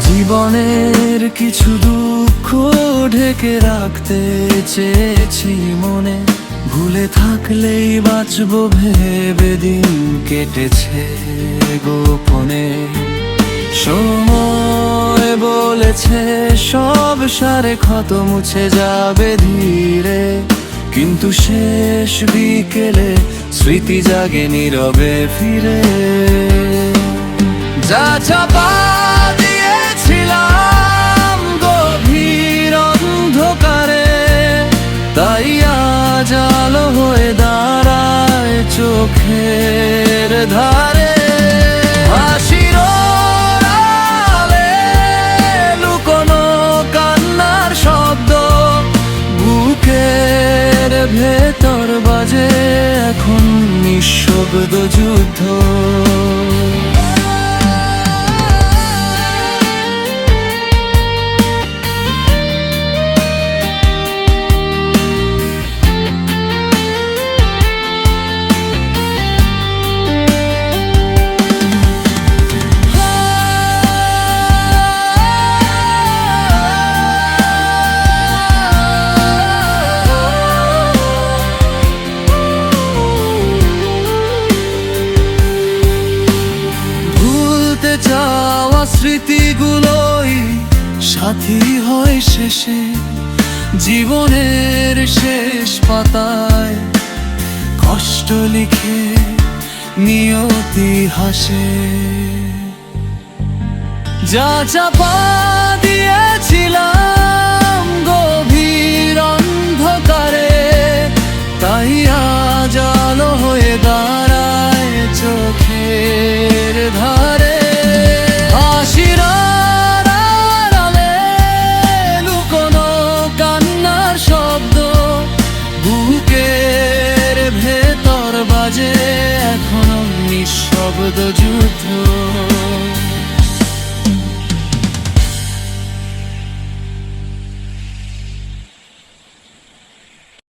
জীবনের কিছু দুঃখ ঢেকে রাখতে চেয়েছি মনে। ভুলে থাকলেই বাঁচব ভেবে দিন কেটেছে গোপনে। সময় বলেছে সব সারে ক্ষত মুছে যাবে ধীরে। কিন্তু শেষ বিকেলে স্মৃতি জাগে নীরবে ফিরে। যা চাপা আজ আলো হয়ে দাঁড়ায় চোখের ধারে। হাসির লুকোনো কান্নার শব্দ বুকের ভেতর বাজে এখন নিঃশব্দ যুদ্ধ। স্মৃতিগুলোই সাথী হয় শেষে জীবনের শেষ পাতায়। কষ্ট লিখে নিয়তি হাসে যা চাপা দিয়েছিলাম 不得主头。